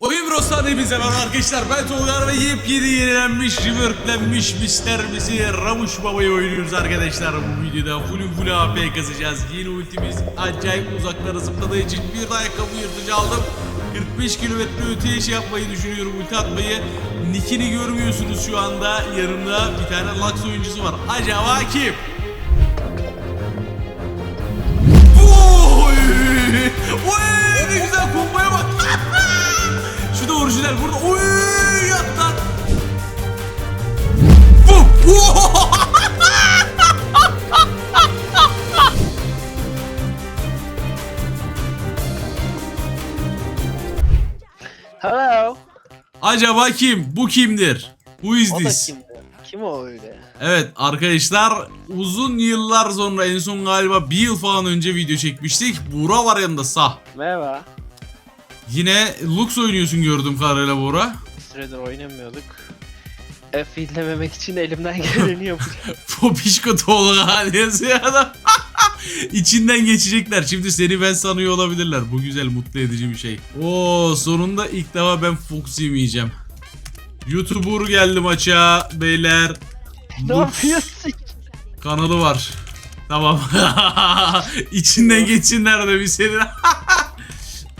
Oyun Bros'tan hepinize merhaba arkadaşlar. Ben Tolga ve yepyeni yenilenmiş, reworklenmiş Mister bizi Ramuş Baba'yı oynuyoruz arkadaşlar. Bu videoda full full AP kazacağız. Yeni ultimiz acayip uzaklara zıpladığı için bir ayakkabı yırtıcı aldım. 45 kilometre öteye şey yapmayı düşünüyorum ulti atmayı. Nickini görmüyorsunuz şu anda. Yanımda bir tane Lux oyuncusu var. Acaba kim? Oy! Oy! Ne güzel pompaya bak. Da orijinal burada. Oy! Yat lan. Bum! Hello. Acaba kim? Bu kimdir? Who is O da this? kimdi? Kim o öyle? Evet arkadaşlar uzun yıllar sonra en son galiba bir yıl falan önce video çekmiştik. Buğra var yanında sah. Merhaba. Yine Lux oynuyorsun gördüğüm kadarıyla Buğra. Bir süredir oynamıyorduk. F izlememek için elimden geleni yapacağım. Popişko Tolga yazıyor adam. İçinden geçecekler. Şimdi seni ben sanıyor olabilirler. Bu güzel mutlu edici bir şey. Oo sonunda ilk defa ben Fox yemeyeceğim. YouTuber geldi maça beyler. ne yapıyorsun? Kanalı var. Tamam. İçinden geçsinler de bir senin.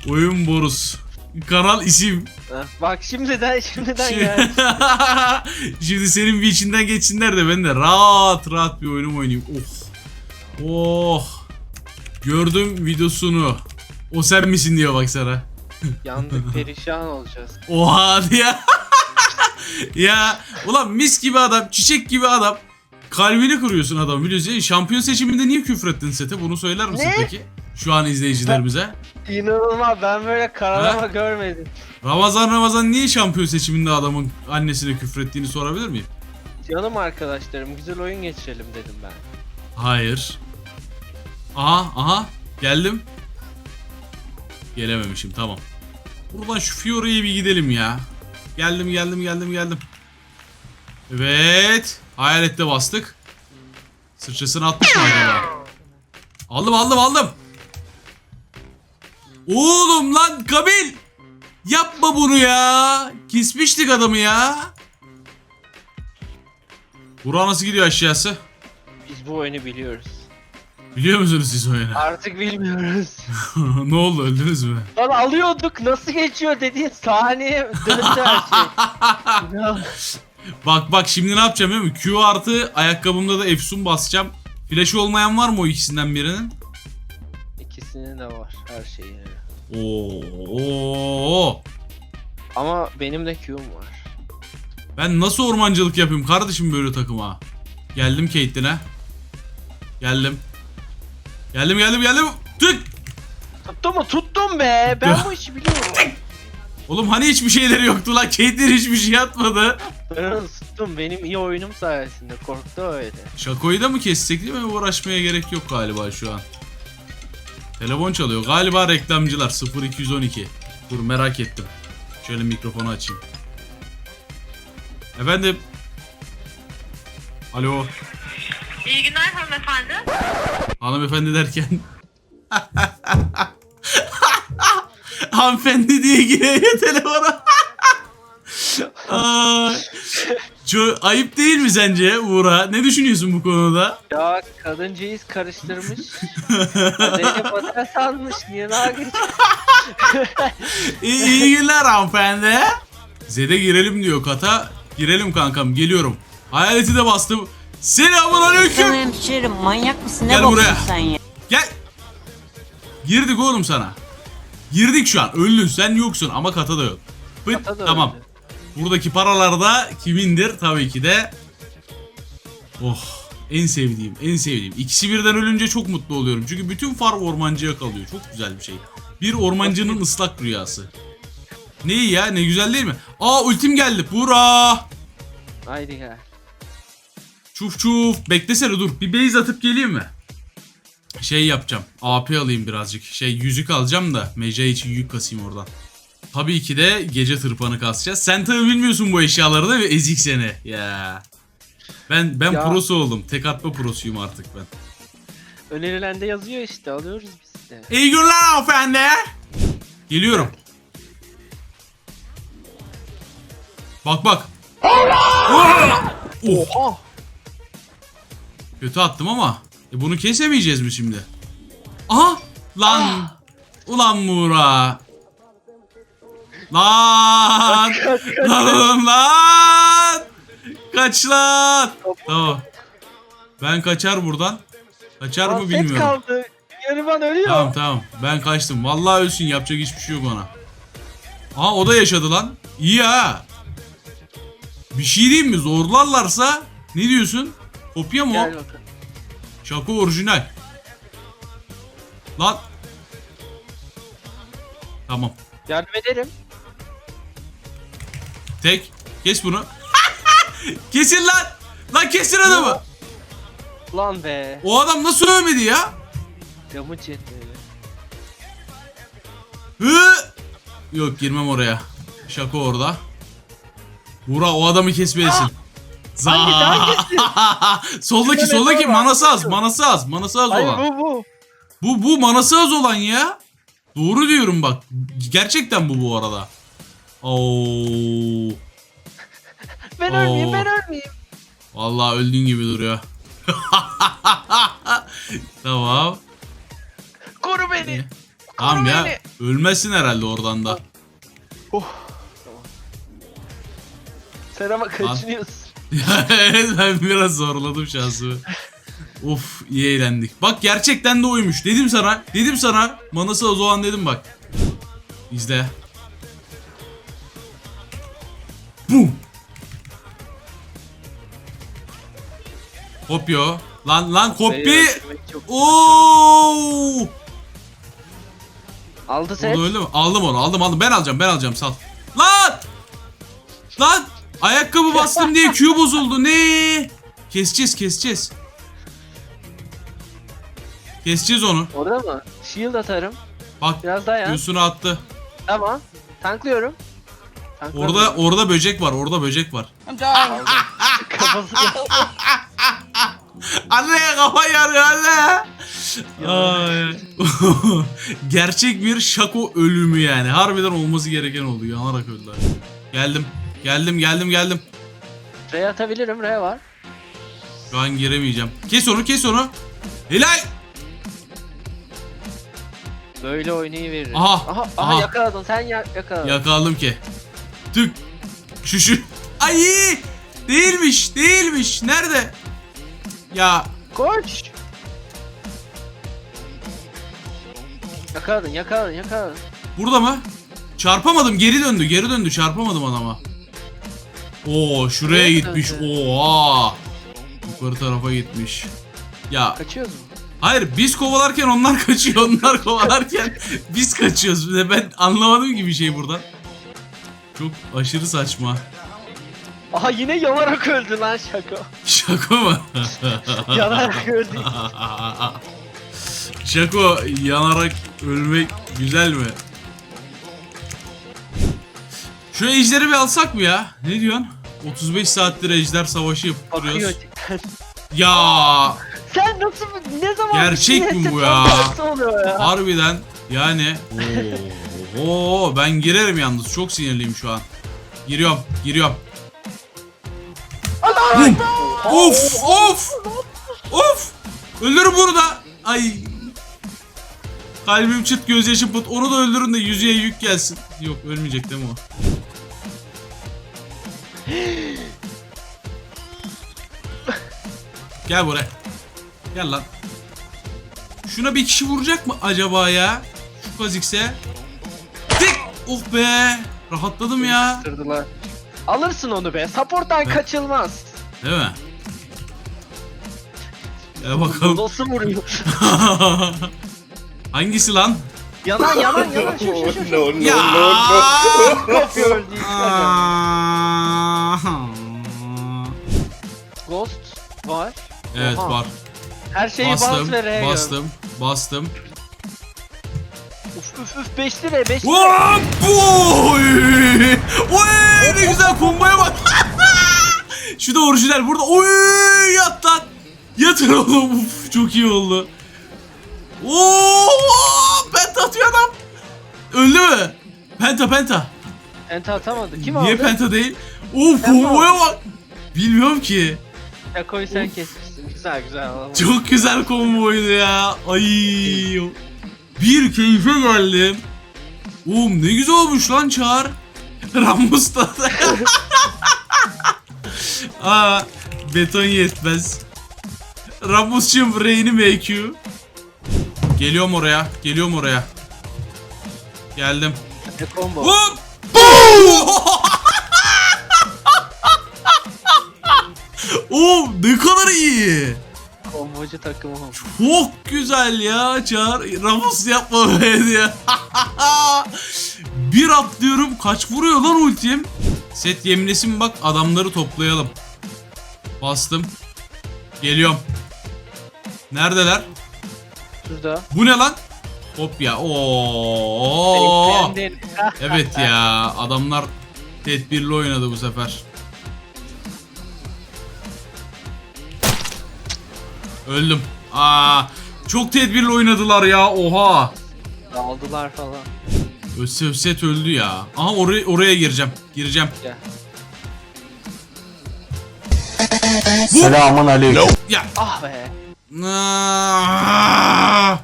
Oyun Borus. Kanal isim. Bak şimdiden şimdiden Şimdi, geldi. Şimdi senin bir içinden geçsinler de ben de rahat rahat bir oyunum oynayayım. Oh. Oh. Gördüm videosunu. O sen misin diyor bak sana. Yandık perişan olacağız. Oha diye. ya ulan mis gibi adam, çiçek gibi adam. Kalbini kırıyorsun adam biliyorsun. Ya, Şampiyon seçiminde niye küfrettin sete? Bunu söyler misin Ne? peki? Şu an izleyicilerimize. İnanılmaz ben böyle karalama Ha? görmedim. Ramazan Ramazan niye şampiyon seçiminde adamın annesine küfrettiğini sorabilir miyim? Canım arkadaşlarım güzel oyun geçirelim dedim ben. Hayır. Aha aha geldim. Gelememişim tamam. Buradan şu Fiore'ye bir gidelim ya. Geldim geldim geldim geldim. Evet. Hayalette bastık. Sıçrasını atmış mı acaba? Aldım aldım aldım. Oğlum lan Kabil. Yapma bunu ya. Kesmiştik adamı ya. Burak nasıl gidiyor aşağısı? Biz bu oyunu biliyoruz. Biliyor musunuz siz oyunu? Artık bilmiyoruz. ne oldu öldünüz mü? Lan alıyorduk nasıl geçiyor dediğin saniye döndü her şey. Bak bak şimdi ne yapacağım biliyor musun? Q artı ayakkabımda da Efsun basacağım. Flash olmayan var mı o ikisinden birinin? İkisinin de var her şeyi. Oo. Ama benim de Q'm var. Ben nasıl ormancılık yapayım kardeşim böyle takıma? Geldim Caitlyn'e. Geldim. Geldim geldim geldim. Tık. Tuttu mu? Tuttum be. Ben bu işi biliyorum. Oğlum hani hiçbir şeyleri yoktu lan. Caitlyn hiçbir şey atmadı. Ben onu tuttum. Benim iyi oyunum sayesinde. Korktu öyle. Şakoyu da mı kessek değil mi? Uğraşmaya gerek yok galiba şu an. Telefon çalıyor. Galiba reklamcılar 0212. Dur merak ettim. Şöyle mikrofonu açayım. Efendim. Alo. İyi günler hanımefendi. Hanımefendi derken. Hanımefendi diye giriyor telefona. Ay. Çok ayıp değil mi sence Uğur'a? Ne düşünüyorsun bu konuda? Ya kadıncağız karıştırmış. Zeynep Adel sanmış. Niye daha? İyi, iyi günler hanımefendi. Zede girelim diyor kata. Girelim kankam geliyorum. Hayaleti de bastım. Selamun aleyküm. Sen hemşerim manyak mısın? Ne Gel boksun buraya. sen ya? Gel. Girdik oğlum sana. Girdik şu an. Öldün sen yoksun ama kata da yok. Pıt, Kata da tamam. öldü. Buradaki paralar da kimindir? Tabii ki de. Oh en sevdiğim en sevdiğim. İkisi birden ölünce çok mutlu oluyorum. Çünkü bütün far ormancıya kalıyor. Çok güzel bir şey. Bir ormancının ıslak rüyası. Ne iyi ya ne güzel değil mi? Aa ultim geldi. Bura. Haydi gel. Çuf çuf. Beklesene dur. Bir base atıp geleyim mi? Şey yapacağım. AP alayım birazcık. Şey yüzük alacağım da. Meja için yük kasayım oradan. Tabii ki de gece tırpanı kasacağız. Sen tabii bilmiyorsun bu eşyaları değil mi? Ezik seni. Ya. Ben ben Ya. prosu oldum. Tek atma prosuyum artık ben. Önerilen de yazıyor işte. Alıyoruz biz de. İyi günler hanımefendi. Geliyorum. Bak bak. Oh! Oha. Kötü attım ama. E bunu kesemeyeceğiz mi şimdi? Aha! Lan! Ulan Muğra! Lan! lan oğlum lan! Kaç lan! Tamam. Ben kaçar buradan. Kaçar mı Lan set bilmiyorum. kaldı. Yarıman ölüyor. Tamam tamam. Ben kaçtım. Vallahi ölsün. Yapacak hiçbir şey yok ona. Aa o da yaşadı lan. İyi ha. Bir şey diyeyim mi? Zorlarlarsa ne diyorsun? Kopya mı o? Gel bakalım. Şako orijinal. Lan. Tamam. Yardım ederim. Tek. Kes bunu. Kesin lan. Lan kesin adamı. Lan be. O adam nasıl ölmedi ya? Camı çetmedi. Hı! Yok girmem oraya. Şaka orada. Buğra o adamı kesmelisin. Za. Hangi- hangisi? soldaki soldaki manası az manası az manası az Hayır olan. bu bu. Bu bu manası az olan ya. Doğru diyorum bak. Gerçekten bu bu arada. Oo. Ben ölmeyeyim Oo. ben ölmeyeyim. Vallahi öldüğün gibi duruyor. tamam. Koru beni. Tamam ya. beni. Ölmezsin herhalde oradan da. Oh. Tamam. Sen ama kaçınıyorsun. evet ben biraz zorladım şansımı. Of iyi eğlendik. Bak gerçekten de oymuş. Dedim sana. Dedim sana. Manası o zaman dedim bak. İzle. Bum. Kopyo. Lan lan kopya. Oo! Aldı set. Oldu öyle mi? Aldım onu aldım aldım. Ben alacağım ben alacağım sal. Lan! Lan! Ayakkabı bastım diye Q bozuldu. Ne? Keseceğiz keseceğiz. Keseceğiz onu. Orada mı? Shield atarım. Bak Biraz daha ya. Q'sunu attı. Tamam. Tanklıyorum. Tanklıyorum. Orada orada böcek var. Orada böcek var. Kafasını Anne kafa yarıyor anne. Ay. Gerçek bir şako ölümü yani. Harbiden olması gereken oldu. Yanarak öldüler. Geldim. Geldim geldim geldim. R'ye atabilirim. R var. Şu an giremeyeceğim. Kes onu kes onu. Helal. Böyle oynayıverir. Aha, Aha, aha, aha. yakaladın. Sen ya yakaladın. Yakaladım ki. Tık. Şu şu. Ay değilmiş değilmiş. Nerede? Ya Koş. Yakaladın, yakaladın, yakaladın. burada mı? Çarpamadım geri döndü geri döndü çarpamadım adama. Oo şuraya Nereye gitmiş. döndü? Oha. Yukarı tarafa gitmiş. Ya Kaçıyoruz mu? hayır biz kovalarken onlar kaçıyor. Onlar kovalarken biz kaçıyoruz. Bir de ben anlamadım ki bir şey buradan. Çok aşırı saçma. Aha yine yanarak öldü lan şaka. Şaka mı? yanarak öldü. Şako yanarak ölmek güzel mi? Şu ejderi bir alsak mı ya? Ne diyorsun? 35 saattir ejder savaşı yapıp duruyoruz. Ya Sen nasıl ne zaman Gerçek mi bu ya? ya? harbiden yani Oo, oo, ben girerim yalnız çok sinirliyim şu an. Giriyorum, giriyorum. Bum. Of, of. Of. Ölürüm burada. Ay. Kalbim çıt gözyaşım pıt. Onu da öldürün de yüzeye yük gelsin. Yok ölmeyecek değil mi o? Gel buraya. Gel lan. Şuna bir kişi vuracak mı acaba ya? Şu Kha'Zix'e. Oh be! Rahatladım ya. Kırdılar. Alırsın onu be. Support'tan kaçılmaz. Değil mi? Gel bakalım. Nasıl vuruyor? Hangisi lan? yanan yanan yanan şu şu şu. şu. no, no, Ya! no, no. Kopya öldü. Aa! Ghost var. evet Oha. var. Her şeyi bas Bastım, ve R'ye bastım, bastım. Uf uf 5 lira 5 lira. Hop! Oy! Oy! Ne güzel komboya bak. Şu da orijinal burada. Oy! Yat lan. Yatır oğlum. Uf, çok iyi oldu. Oo! Penta atıyor adam. Öldü mü? Penta penta. Ente atamadı. Kim Niye aldı? penta değil? Mi komboya bak. Bilmiyorum ki. Şakoyu sen kesmişsin. Güzel güzel. Çok güzel komboydu ya. Ay. Bir keyfe geldim. Oğlum ne güzel olmuş lan Çağır. Ramos da. Aa, beton yetmez. Ramos'cum Reyni MQ. Geliyorum oraya. Geliyorum oraya. Geldim. Ne combo. Hop! Boom! Oğlum ne kadar iyi. Kombocu takımı. Çok güzel ya Çağır. Ramos yapma be ya. Bir atlıyorum. Kaç vuruyor lan ultim? Set yemlesin bak adamları toplayalım. Bastım. Geliyorum. Neredeler? Şurada. Bu ne lan? Hop ya. Oo. Evet ya adamlar tedbirli oynadı bu sefer. Öldüm. Aa, çok tedbirli oynadılar ya. Oha. Aldılar falan. Öse set öldü ya. Aha oraya oraya gireceğim. Gireceğim. Gel. Selamun aleyküm. Ya. Ah be. Aa!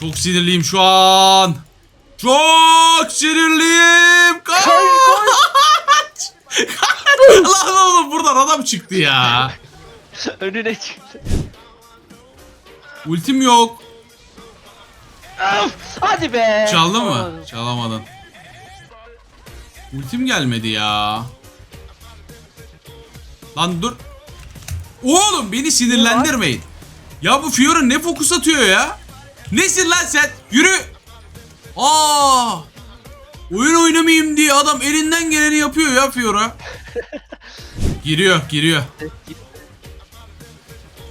Çok sinirliyim şu an. Çok sinirliyim. Kaç. Kaç. Lan oğlum buradan adam çıktı ya. Önüne çıktı. Ultim yok. Of, Hadi be. Çaldın mı? Çalamadın. Ultim gelmedi ya. Lan dur. Oğlum beni sinirlendirmeyin. Ya bu Fiora ne fokus atıyor ya? Nesin lan sen? Yürü. Aa! Oyun oynamayayım diye adam elinden geleni yapıyor ya Fiora. giriyor, giriyor.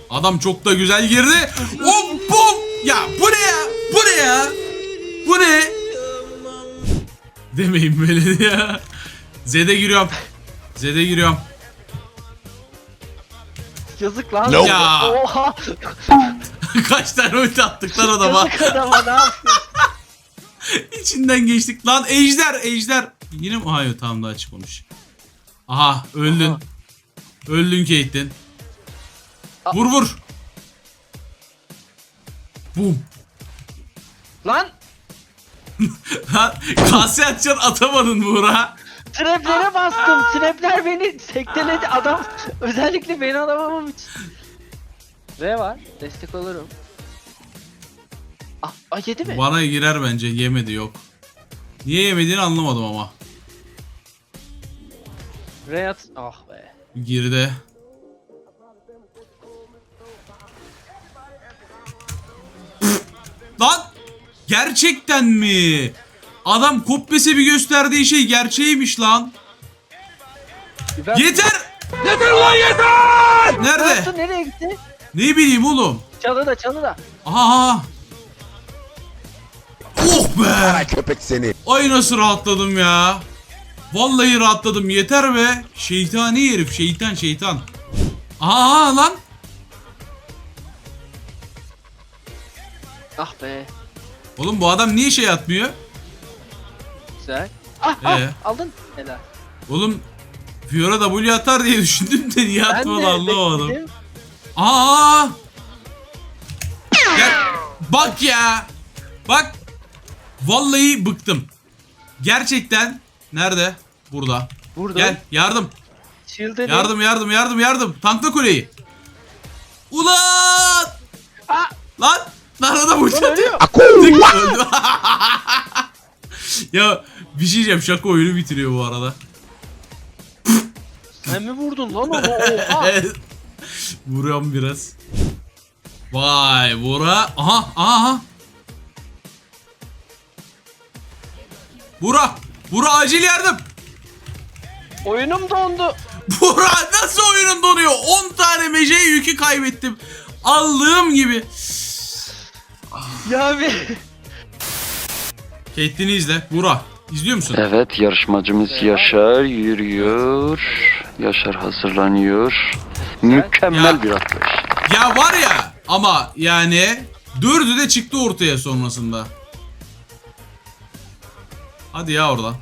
Adam çok da güzel girdi. Hop bum. Ya bu ne ya? Bu ne ya? Bu ne? Demeyin böyle ya. Z'de giriyorum. Z'de giriyorum. Yazık lan. Ya. Oha. Kaç tane ulti attık lan adama. Yazık adama ne? İçinden geçtik. Lan ejder ejder. Yine mi? Hayır tamam daha çıkmamış. Aha öldün. Aha. Öldün Caitlyn. A- Vur vur. Bum. Lan. Lan kase atacaksın atamadın Buğra. Traplere bastım. Trapler beni sekteledi. Adam özellikle beni alamamam için. R var. Destek olurum. Ah, ah yedi mi? Bana girer bence yemedi yok. Niye yemediğini anlamadım ama. R at. Ah be. Girdi. Lan! Gerçekten mi? Adam kopyası bir gösterdiği şey gerçeğiymiş lan. Yeter! Yeter ulan yeter! Ne Nerede? Nereye gitti? Ne bileyim oğlum. Çalıda çalıda. Aha! aha. Oh be! Köpek seni. Ay nasıl rahatladım ya. Vallahi rahatladım yeter be. Şeytani herif şeytan şeytan. Aa lan. Ah be. Oğlum bu adam niye şey atmıyor? Güzel. Ah, ah Ee? aldın. Helal. Oğlum Fiora W atar diye düşündüm de niye atmadı anlamadım. bekledim. Aa! Gel. Bak ya. Bak. Vallahi bıktım. Gerçekten. Nerede? Burada. Vurdum. Gel yardım. Shield'e? Yardım yardım yardım yardım. Tankla kuleyi. Ulan! Ah! Lan! Atıyor. ölüyor. Tık, öldü. ya bir şey diyeceğim şaka oyunu bitiriyor bu arada. Sen mi vurdun lan onu? Oha. Vuruyorum biraz. Vay vura. Aha aha. Bura. Bura acil yardım. Oyunum dondu. Bura nasıl oyunun donuyor? 10 tane mece yükü kaybettim. Aldığım gibi. Ya bir. Caitlyn'i izle. Bura. İzliyor musun? Evet yarışmacımız Yaşar yürüyor. Yaşar hazırlanıyor. Mükemmel Ya. bir atlayış. Ya var ya ama yani dördü de çıktı ortaya sonrasında. Hadi ya oradan.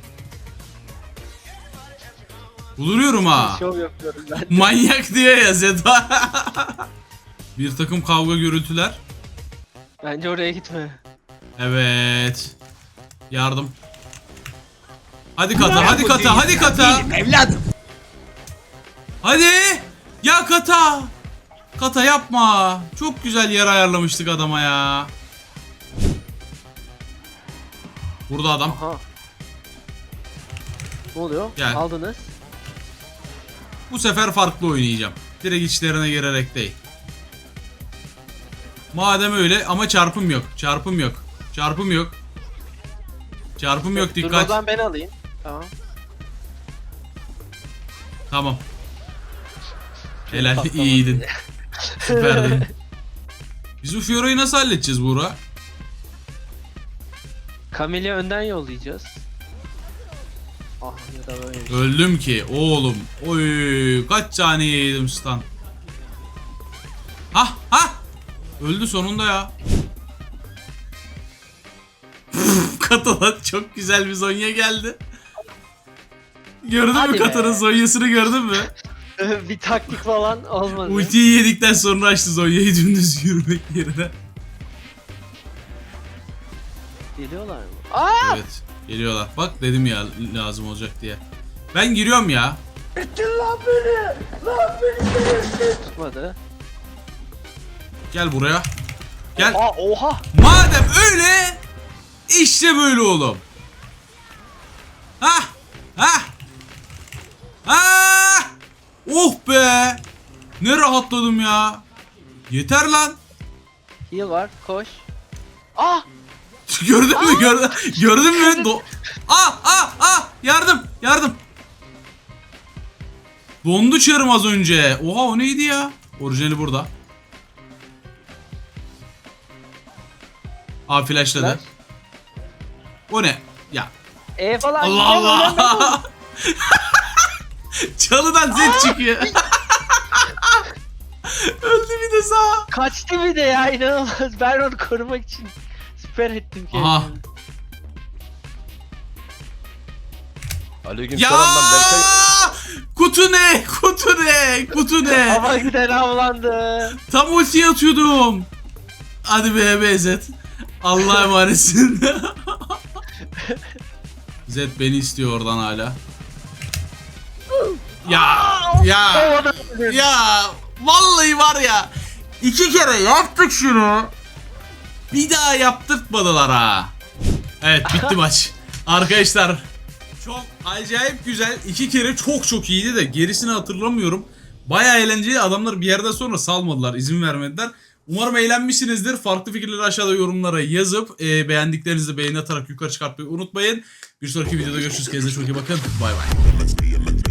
Bulunuyorum ha. Şov yapıyorum ben. Manyak diyor ya Zeda. bir takım kavga gürültüler. Bence oraya gitme. Evet. Yardım. Hadi kata, hadi kata, hadi kata. Evladım. Hadi. Ya kata. Kata yapma. Çok güzel yer ayarlamıştık adama ya. Burada adam. Aha. Ne oluyor? Gel. Aldınız. Bu sefer farklı oynayacağım. Direkt içlerine girerek değil. Madem öyle ama çarpım yok. Çarpım yok. Çarpım yok. Çarpım yok Dur dikkat. zaman ben alayım. Tamam. Tamam. Helal Patlamadı. iyiydin. Süperdin. Biz bu Fiora'yı nasıl halledeceğiz Buğra? Kamil'i önden yollayacağız. Ah ya da böyle. bir şey. Öldüm ki oğlum. Oy kaç tane yedim stun. Öldü sonunda ya. Katalan çok güzel bir zonya geldi. Gördün mü Hadi be. Katan'ın zonyasını gördün mü? bir taktik falan olmadı. Ultiyi yedikten sonra açtı zonyayı dümdüz yürümek yerine. Geliyorlar mı? Aa! Evet geliyorlar. Bak dedim ya lazım olacak diye. Ben giriyorum ya. Tutmadı. Gel buraya. Gel. Aa oha! Madem öyle işte böyle oğlum. Ha ha ha. Oh be. Ne rahatladım ya. Yeter lan. Heal var koş. Ah! Gördün mü? Gördün, gördün mü? Do ah ah ah yardım yardım. Dondu çarım az önce. Oha o neydi ya? Orijinali burada. Aa flashladı. Flash. O ne? Ya E falan. Allah Allah. Çalıdan zet çıkıyor. Öldü bir de sağ. Kaçtı bir de ya inanılmaz. Ben onu korumak için süper ettim kendimi. Aha. Aleyküm Ya selam Berkay. kutu ne? Kutu ne? Kutu ne? Ama giden avlandı. Tam ultiye atıyordum. Hadi be be Zed. Allah'a emanetsin. Zed beni istiyor oradan hala. Ya ya ya vallahi var ya iki kere yaptık şunu. Bir daha yaptırtmadılar ha. Evet bitti maç. Arkadaşlar çok acayip güzel. iki kere çok çok iyiydi de gerisini hatırlamıyorum. Baya eğlenceli. Adamlar bir yerden sonra salmadılar. izin vermediler. Umarım eğlenmişsinizdir. Farklı fikirleri aşağıda yorumlara yazıp e, beğendiklerinizi beğeni atarak yukarı çıkartmayı unutmayın. Bir sonraki videoda görüşürüz. Kendinize çok iyi bakın. Bay bay.